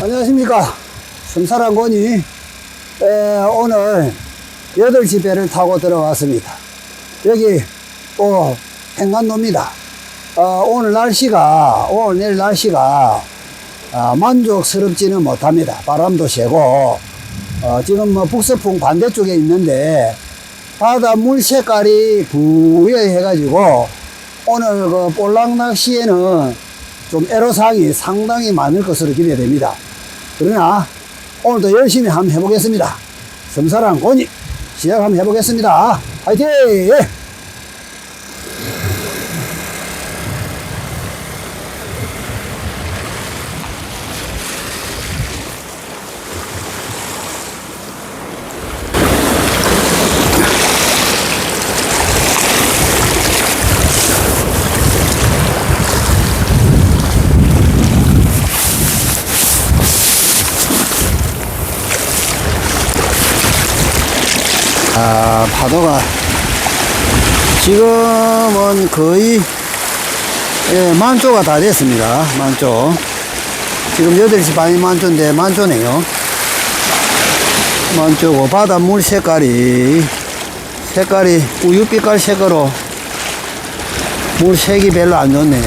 안녕하십니까. 섬사랑 권이 에, 오늘 8시 배를 타고 들어왔습니다. 여기 또 행간도입니다. 어, 오늘 날씨가, 오늘 내일 날씨가 아, 만족스럽지는 못합니다. 바람도 세고, 어, 지금 뭐 북서풍 반대쪽에 있는데 바다 물 색깔이 부여해가지고 오늘 그 볼락 낚시에는 좀 애로사항이 상당히 많을 것으로 기대됩니다. 그러나 오늘도 열심히 한번 해보겠습니다. 섬사랑 고니 시작 한번 해보겠습니다. 화이팅! 파도가 지금은 거의 예, 만조가 다 됐습니다. 만조. 지금 8시 반이 만조인데 만조네요. 만조고 바닷물 색깔이 색깔이 우유빛깔 색으로 물 색이 별로 안 좋네.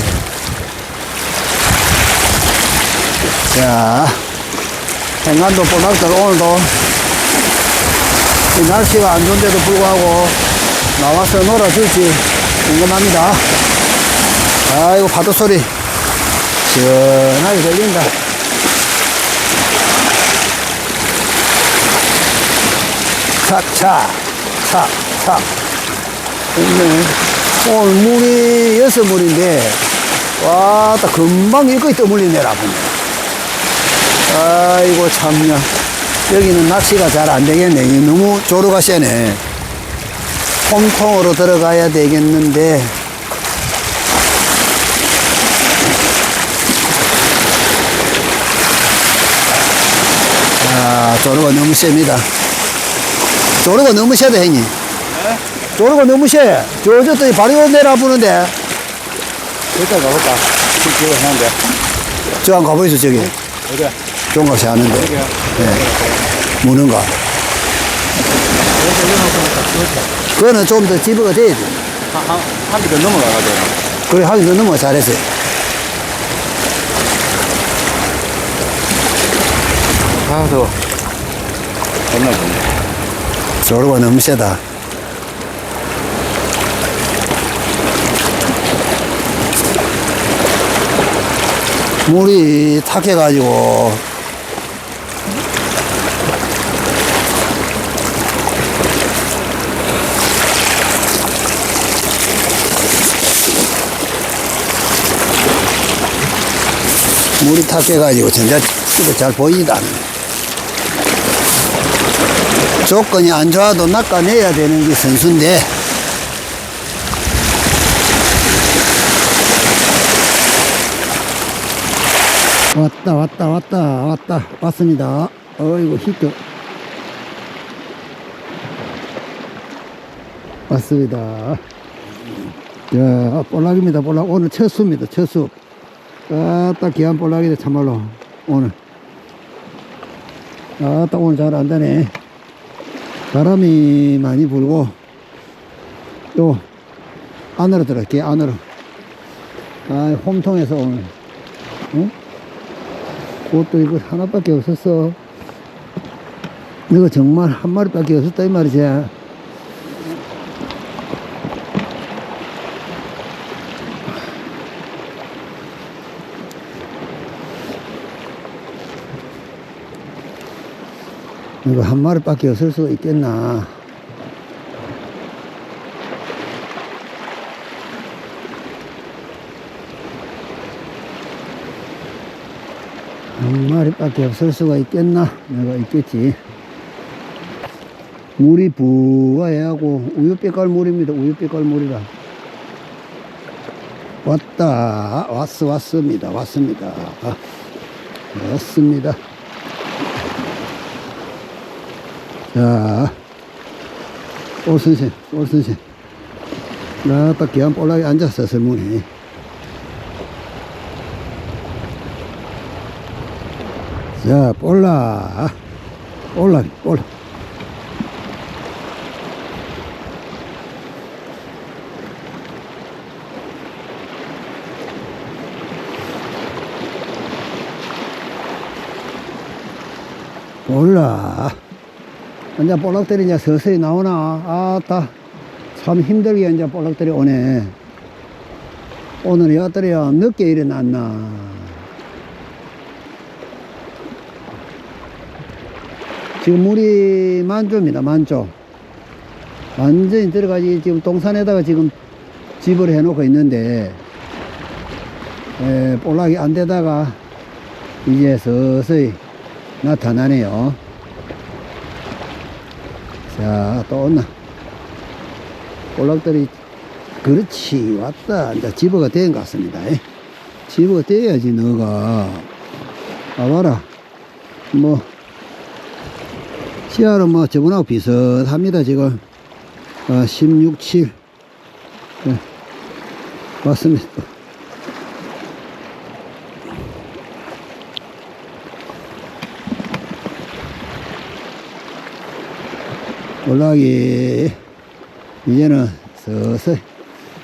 자, 행간도 보락들 오늘도 이 날씨가 안 좋은데도 불구하고 나와서 놀아줄지 궁금합니다. 아이고, 파도 소리. 시원하게 들린다. 착, 착, 착, 착. 있네. 오늘 물이 여섯 물인데, 와, 딱 금방 일거이 떠물리네라, 보네. 아이고, 참냐. 여기는 낚시가 잘 안 되겠네. 이 너무 조류가 세네. 홈통으로 들어가야 되겠는데. 아, 조류가 너무 셉니다. 조류가 너무 세다, 형님. 조류가 너무 세. 저, 저, 또 바로 내려보는데. 일단 가볼까? 지금 하는데. 저한 가보이소, 저기. 어디? 종각시 하는데. 예. 이어놓고 딱 그렇죠. 그거는 좀더 집어가 돼야 돼. 한, 한, 한 비더 넘어가가지고. 그래, 하기 전 너무 잘했어요. 아, 더워. 겁나 좋네. 조류가 너무 세다. 물이 탁해가지고 물이 탁해가지고 진짜 이거 잘 보이지도 않네. 조건이 안 좋아도 낚아내야 되는 게 선수인데. 왔다 왔다 왔다 왔다. 왔습니다. 어이구 히트. 왔습니다. 야 볼락입니다 볼락. 오늘 첫 수입니다 첫 수 아따 귀한 볼락이다 참말로. 오늘. 아따 오늘 잘 안되네. 바람이 많이 불고 또 안으로 들어갈게 안으로. 아 홈통에서 오늘. 응? 그것도 이거 하나밖에 없었어. 이거 정말 한 마리밖에 없었다 이 말이지 이거 한 마리밖에 없을 수가 있겠나? 한 마리밖에 없을 수가 있겠나? 내가 있겠지. 물이 부어야하고 우유빛깔 물입니다. 우유빛깔 물이라. 왔다. 왔어 왔습니다. 왔습니다. 아, 왔습니다 자, 올 선생, 올 선생. 나딱 귀한 볼락에 앉았어, 설문에. 자, 볼라. 볼라, 볼라. 볼라. 이제 볼락들이 이제 서서히 나오나. 아따. 참 힘들게 이제 볼락들이 오네. 오늘 여들이야 늦게 일어났나. 지금 물이 만조입니다, 만조. 완전히 들어가지, 지금 동산에다가 지금 집을 해놓고 있는데, 에, 볼락이 안 되다가 이제 서서히 나타나네요. 자, 또 온나. 볼락들이, 그렇지, 왔다. 이제 집어가 된 것 같습니다. 에. 집어가 돼야지, 너가. 봐봐라. 뭐, 시야는 뭐 저번하고 비슷합니다 지금 어, 16, 7 네. 맞습니다 올라가기. 이제는 서서히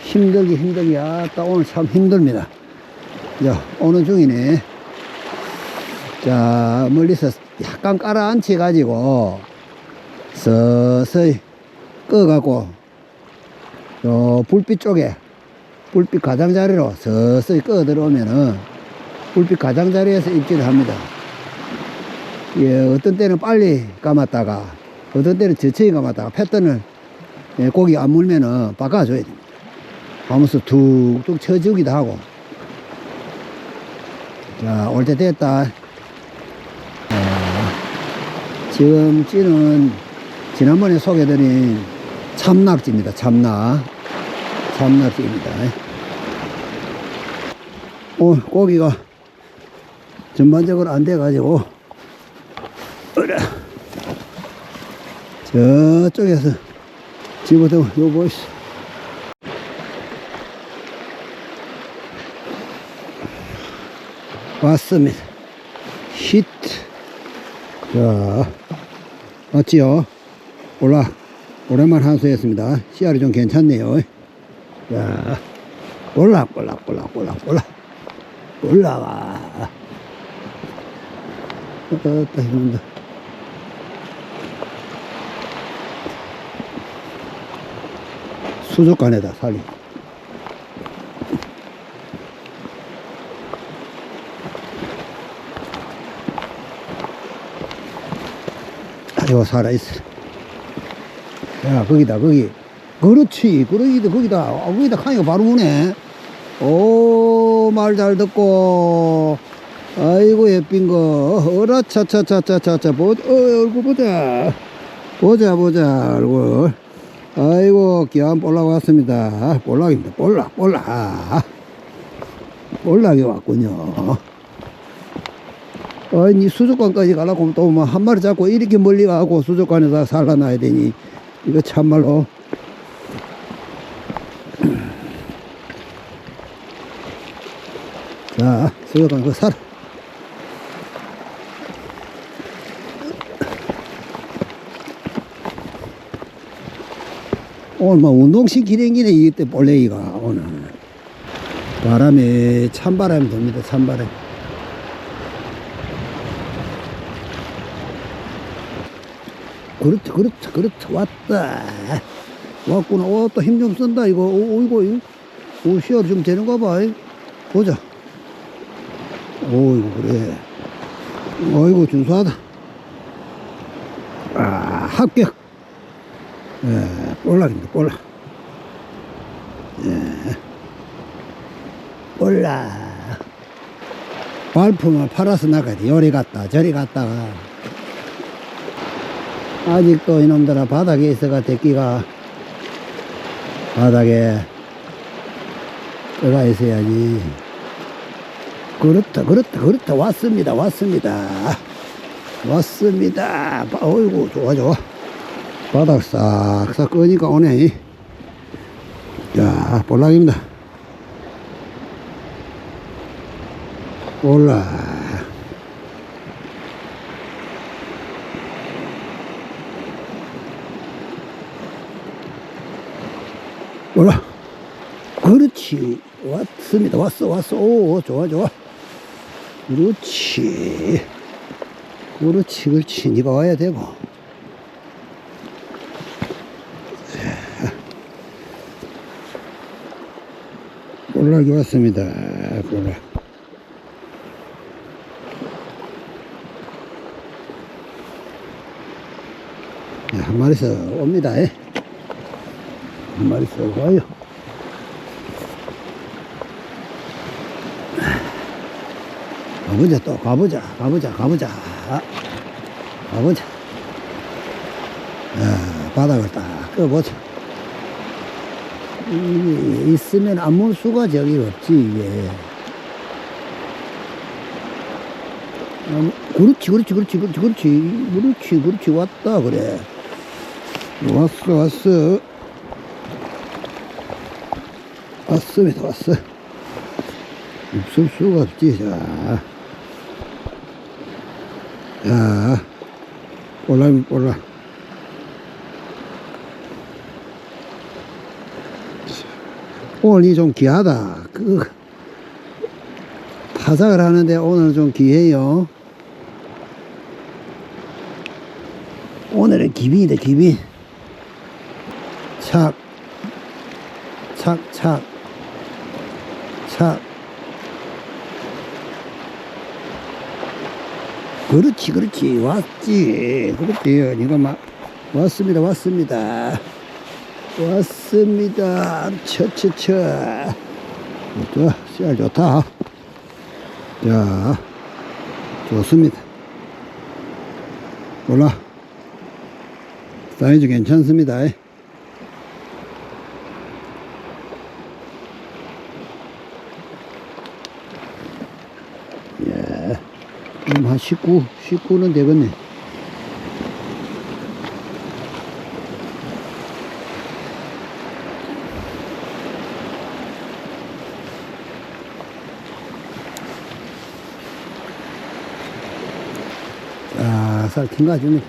힘들기 힘들기. 아따 오늘 참 힘듭니다. 자 오는 중이네. 자, 멀리서 약간 깔아앉혀 가지고 서서히 꺼갖고 요 불빛 쪽에 불빛 가장자리로 서서히 꺼 들어오면은 불빛 가장자리에서 입질을 합니다. 예, 어떤 때는 빨리 감았다가 어떤 때는 천천히 감았다가 패턴을 예, 고기 안 물면은 바꿔줘야 됩니다. 하면서 툭툭 쳐주기도 하고 자, 올 때 됐다. 지금 찌는 지난번에 소개드린 참낙지입니다. 참낙. 참낙지입니다. 오늘 고기가 전반적으로 안 돼가지고, 으라. 저쪽에서 집어도 요 보이시. 왔습니다. 히트. 자, 맞지요? 올라, 오랜만 한수했습니다. 씨알이 좀 괜찮네요. 자, 올라, 올라, 올라, 올라, 올라. 올라와. 어따, 힘든다. 수족관에다 살리. 아이고 살아있어 야 거기다 거기. 그렇지. 그러기도 거기다 아, 거기다 카니가 바로 오네. 오 말 잘 듣고. 아이고 예쁜 거. 어라 차차차차차차 보 어, 얼굴 보자. 보자 보자 얼굴 아이고 귀한 볼락 왔습니다. 볼락입니다. 볼락 볼락. 볼락이 왔군요. 아니 수족관까지 가려고 하면 또뭐한 마리 잡고 이렇게 멀리 가고 수족관에다 살아놔야 되니. 이거 참말로. 자 수족관 그 살아 오늘 뭐 운동시키는 기네 이때 볼레이가 오늘 바람에 찬바람이 돕니다 찬바람 그렇지, 그렇지, 그렇지, 왔다. 왔구나. 어, 또힘 좀 쓴다, 이거. 오, 이거. 오, 시야를 좀 되는가 봐. 이. 보자. 오, 이거, 그래. 어이구, 준수하다. 아, 합격. 예, 볼락입니다, 볼락. 예. 볼락. 발품을 팔아서 나가야 돼. 요리 갔다, 저리 갔다가. 아직도 이놈들아 바닥에 있어가 대끼가 바닥에 떠가 있어야지 그렇다 그렇다 그렇다 왔습니다 왔습니다 왔습니다 바- 어이구 좋아 좋아 바닥 싹싹 끄니까 오네. 자 볼락입니다. 올라 올라 그렇지. 왔습니다. 왔어 왔어. 오 좋아 좋아. 그렇지. 그렇지 그렇지. 니가 와야 되고. 볼락이 왔습니다. 볼락. 네, 한 마리서 옵니다. 예. 한 마리서 와요. 가보자, 또 가보자, 가보자, 가보자. 가보자. 아, 바닥을 딱 꺼보자. 있으면 아무 수가 저기 없지, 이게. 아무- 그렇지, 그렇지, 그렇지, 그렇지, 그렇지, 그렇지, 그렇지, 왔다, 그래. 왔어, 왔어. 왔습니다, 왔어. 없을 수가 없지, 자. 자, 볼라면 볼라. 오늘이 좀 귀하다. 그, 파삭을 하는데 오늘 좀 귀해요. 오늘은 기빈이다, 기빈. 착, 착, 착, 착. 그렇지, 그렇지. 왔지. 그렇지. 니가 막, 왔습니다, 왔습니다. 왔습니다. 처처처. 좋아, 씨알 좋다. 자, 좋습니다. 몰라. 사이즈 괜찮습니다. 예. 그럼 한 19, 19는 되겠네. 거 아줍니다.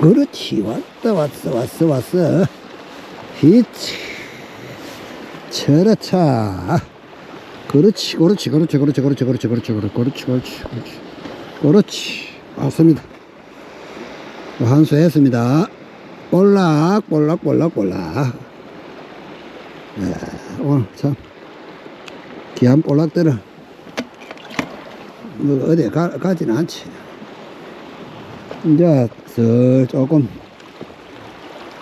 그렇지, 왔다, 왔어, 왔어, 왔어. 히치. 저렇차. 그렇지, 그렇지, 그렇지, 그렇지, 그렇지, 그렇지, 그렇지, 그렇지, 그렇지, 그렇지, 그렇지. 그렇지. 왔습니다. 한수 했습니다. 볼락, 볼락, 볼락, 볼락. 네, 오늘 참, 귀한 볼락들은 뭐 어디 가, 가지는 않지. 이제 슬 조금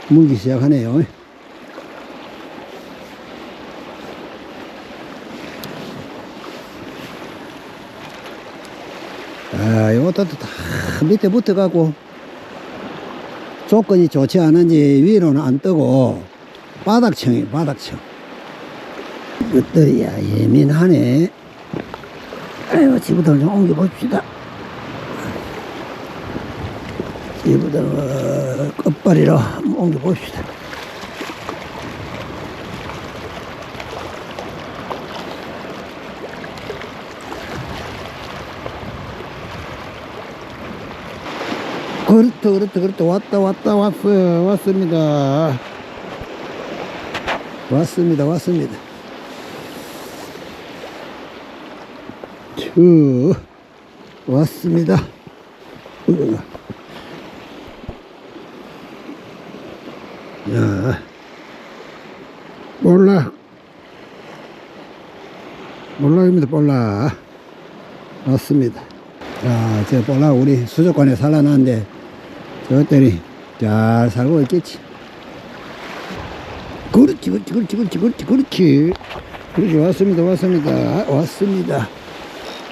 물기 시작하네요. 아, 요것도 다 밑에 붙어 가고 조건이 좋지 않은지 위로는 안 뜨고 바닥층이 바닥층. 이것들이야 예민하네. 아이고, 지부들 좀 옮겨봅시다. 지부들 끝발이로 한번 옮겨봅시다. 그렇다, 그렇다, 그렇다. 왔다, 왔다, 왔어요. 왔습니다. 왔습니다, 왔습니다. 저, 왔습니다. 으. 야, 볼락. 볼락입니다, 볼락. 왔습니다. 자, 저 볼락 우리 수족관에 살아났는데, 저것들이 잘 살고 있겠지. 그렇지, 그렇지, 그렇지, 그렇지, 그렇지, 그렇지. 그렇지, 왔습니다, 왔습니다. 왔습니다.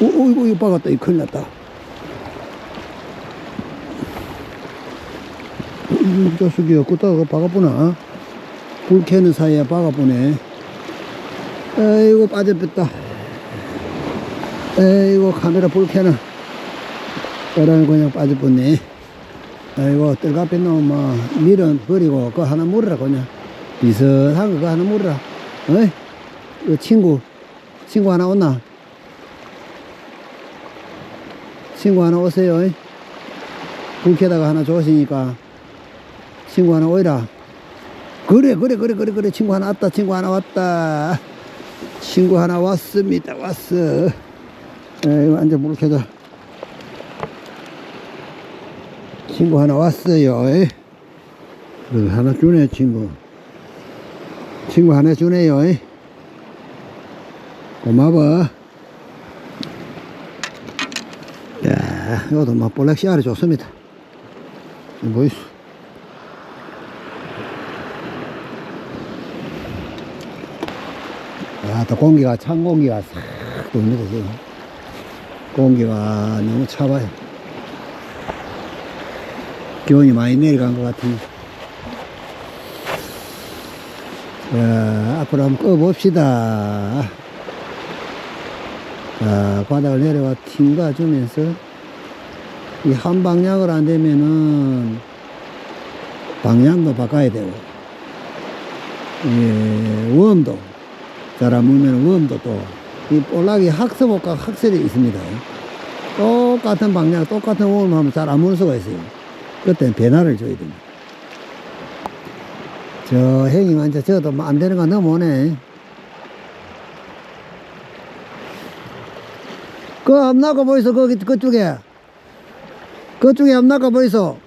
오, 오, 이거, 이거 박았다. 이거 큰일 났다. 이 자식이 끄다가 박아보나? 불 켜는 사이에 박아보네. 에이고, 빠져뺐다. 에이고, 카메라 불 켜는. 그러면 그냥 빠져버네. 아이고, 뜰갑에 놓으면 밀은 버리고, 그거 하나 물으라, 그냥. 비슷한 거 그거 하나 물으라. 어이? 이 친구, 친구 하나 온나? 친구 하나 오세요. 불 켜다가 하나 좋으시니까. 친구 하나 오이라. 그래, 그래, 그래, 그래, 그래. 친구 하나 왔다. 친구 하나 왔다. 친구 하나 왔습니다. 왔어. 에이, 완전 물 켜져. 친구 하나 왔어요. 그래, 하나 주네, 친구. 친구 하나 주네요. 고마워. 야, 이것도 막 볼락 씨알이 좋습니다. 이거 뭐 있어? 야, 또 공기가, 찬 공기가 싹 돕니다, 지금. 공기가 너무 차봐요. 기온이 많이 내려간 것 같은데. 자, 앞으로 한번 꺼봅시다. 자, 바닥을 내려와 튕가 주면서, 이 한 방향을 안 되면은, 방향도 바꿔야 되고, 예, 웜도, 잘안 물면 웜도 또, 이 볼락이 학습과 학설이 있습니다. 똑같은 방향, 똑같은 웜을 하면 잘 안 물 수가 있어요. 그때는 변화를 줘야 됩니다. 저 형님 완전 저도 뭐안 되는 거 넘어오네. 그 앞나가 보이소 거기 그쪽에 그쪽에 앞나가 보이소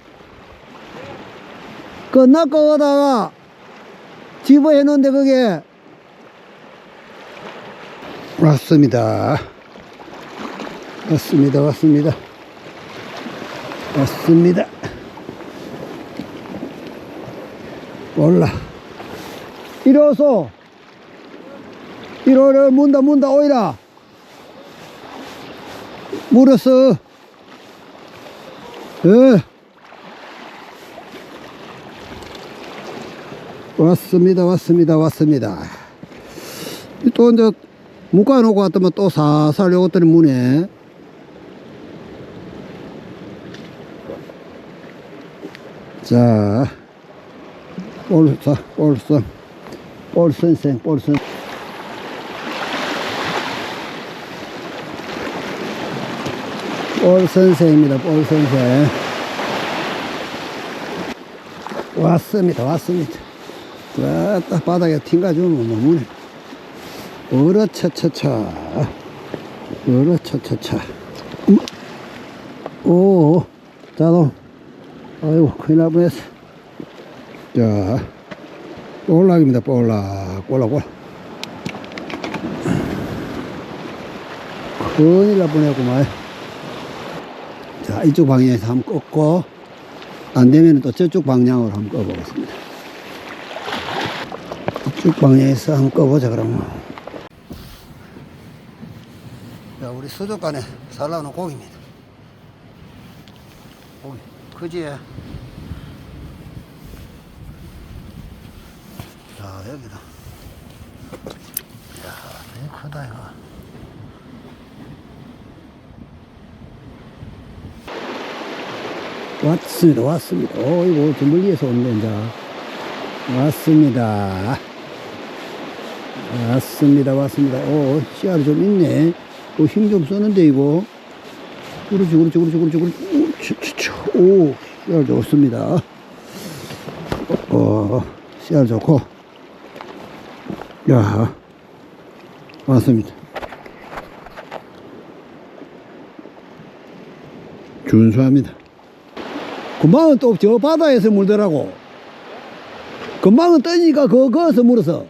그 나가 오다가 집어 해 놓은데 그게 왔습니다. 왔습니다 왔습니다. 왔습니다. 오소 이리 오래 문다 문다 오이라. 물었어 예. 왔습니다 왔습니다 왔습니다. 또 이제 묶어놓고 왔더만 또 살살 요것들이 무네. 자 볼사 볼선 볼선생 볼선 볼선생입니다. 볼선생 왔습니다. 왔습니다. 왔다. 바닥에 튕가주면 너무네 어라차차차 어라차차차. 음. 오. 자동. 아이고 큰일 날 뻔했어. 자 볼락입니다. 볼락. 볼락 볼락. 큰일 날 뻔했구만 자 이쪽 방향에서 한번 꺾고 안 되면 또 저쪽 방향으로 한번 꺼보겠습니다 이쪽 방향에서 한번 꺼보자 그러면 자, 우리 수족관에 살라오는 고기입니다. 고기, 그지? 자, 여기다. 야, 되게 크다, 이거. 왔습니다, 왔습니다. 오, 이거 좀 멀리에서 온다, 이제. 왔습니다. 왔습니다, 왔습니다. 오, 씨알이 좀 있네. 오, 힘좀 쓰는데, 이거. 그렇지, 그렇지, 그렇지, 그렇지, 그렇지. 오, 씨알 좋습니다. 어, 씨알 좋고. 야, 왔습니다. 준수합니다. 금방은 또 저 바다에서 물더라고. 금방은 떠니까 그, 거기서 물어서.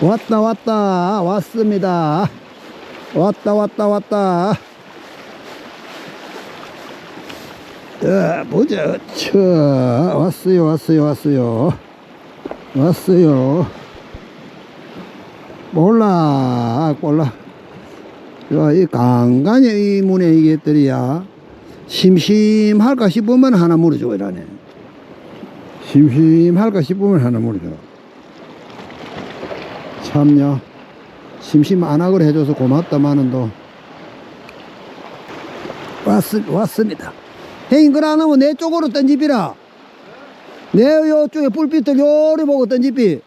왔다 왔다 왔습니다. 왔다 왔다 왔다. 자 보자 쳐 왔어요 왔어요 왔어요. 왔어요. 몰라 몰라. 야, 이이 문에 이게 들이야 심심할까 싶으면 하나 물어줘 이라네. 심심할까 싶으면 하나 물어줘. 참요 심심 안 하고 해줘서 고맙다마는도. 왔, 왔습니다. 형님 그러 안 하면 내 쪽으로 던지비라. 내 요쪽에 불빛을 요리 보고 던지비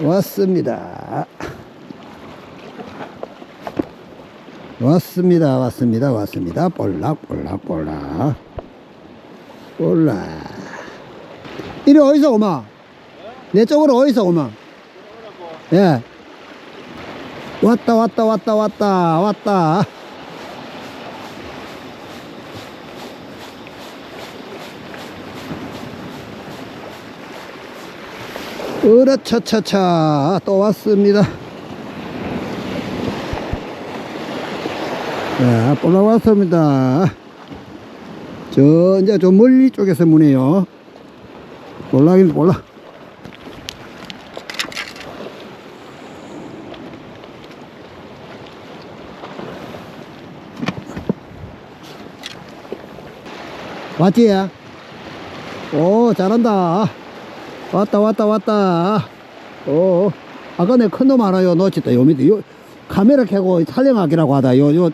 왔습니다 왔습니다, 왔습니다, 왔습니다. 볼락, 볼락, 볼락. 볼락. 이리 어디서 오마? 내 쪽으로 어디서 오마? 예. 왔다, 왔다, 왔다, 왔다, 왔다. 으라차차차 또 왔습니다. 자, 올라왔습니다. 저, 이제 좀 멀리 쪽에서 무네요. 올라긴 올라. 왔지? 오, 잘한다. 왔다, 왔다, 왔다. 오, 아까 내 큰놈 하나요. 놓쳤다. 요 밑에, 요, 카메라 켜고 촬영하기라고 하다. 요, 요,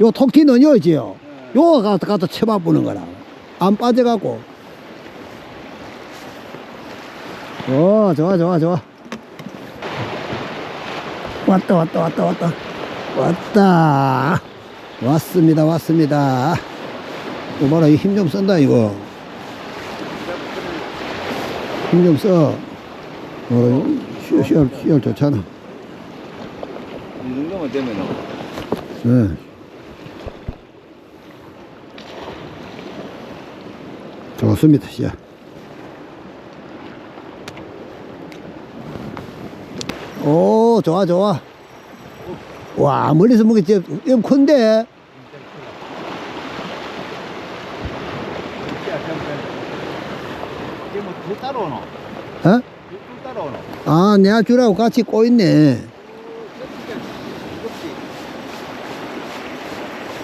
요 토끼는 요지요. 요 가서 가서 쳐봐보는 거라. 안 빠져갖고. 오, 좋아, 좋아, 좋아. 왔다, 왔다, 왔다, 왔다. 왔다. 왔습니다, 왔습니다. 오, 봐라, 힘 좀 쓴다, 이거. 힘 좀 써. 어, 시열, 시열, 좋잖아. 이 정도만 되면은 네. 좋습니다, 시야. 오, 좋아, 좋아. 와, 멀리서 보기 좀, 좀 큰데? 따라오노? 어? 따라오노? 아, 내가 주라고 같이 꼬있네.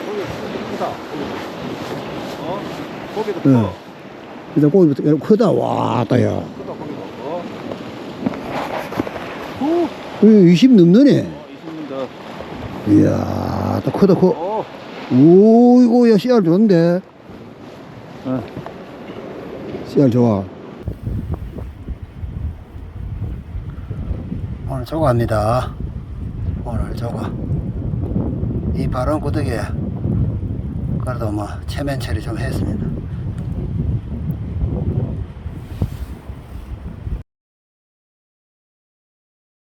고기 크다. 어? 고기도 응. 커. 일단 고기부터 이렇게 크다. 와, 따야. 크다 고기도. 어? 후. 20 넘느네. 어, 20년 더. 이야, 또 크다, 커. 어. 오, 이거, 야, 씨알 좋은데? 어. 씨알 좋아. 오늘 저거합니다. 오늘 저거. 이 바람 구덕에 그래도 뭐 체면 처리 좀 했습니다.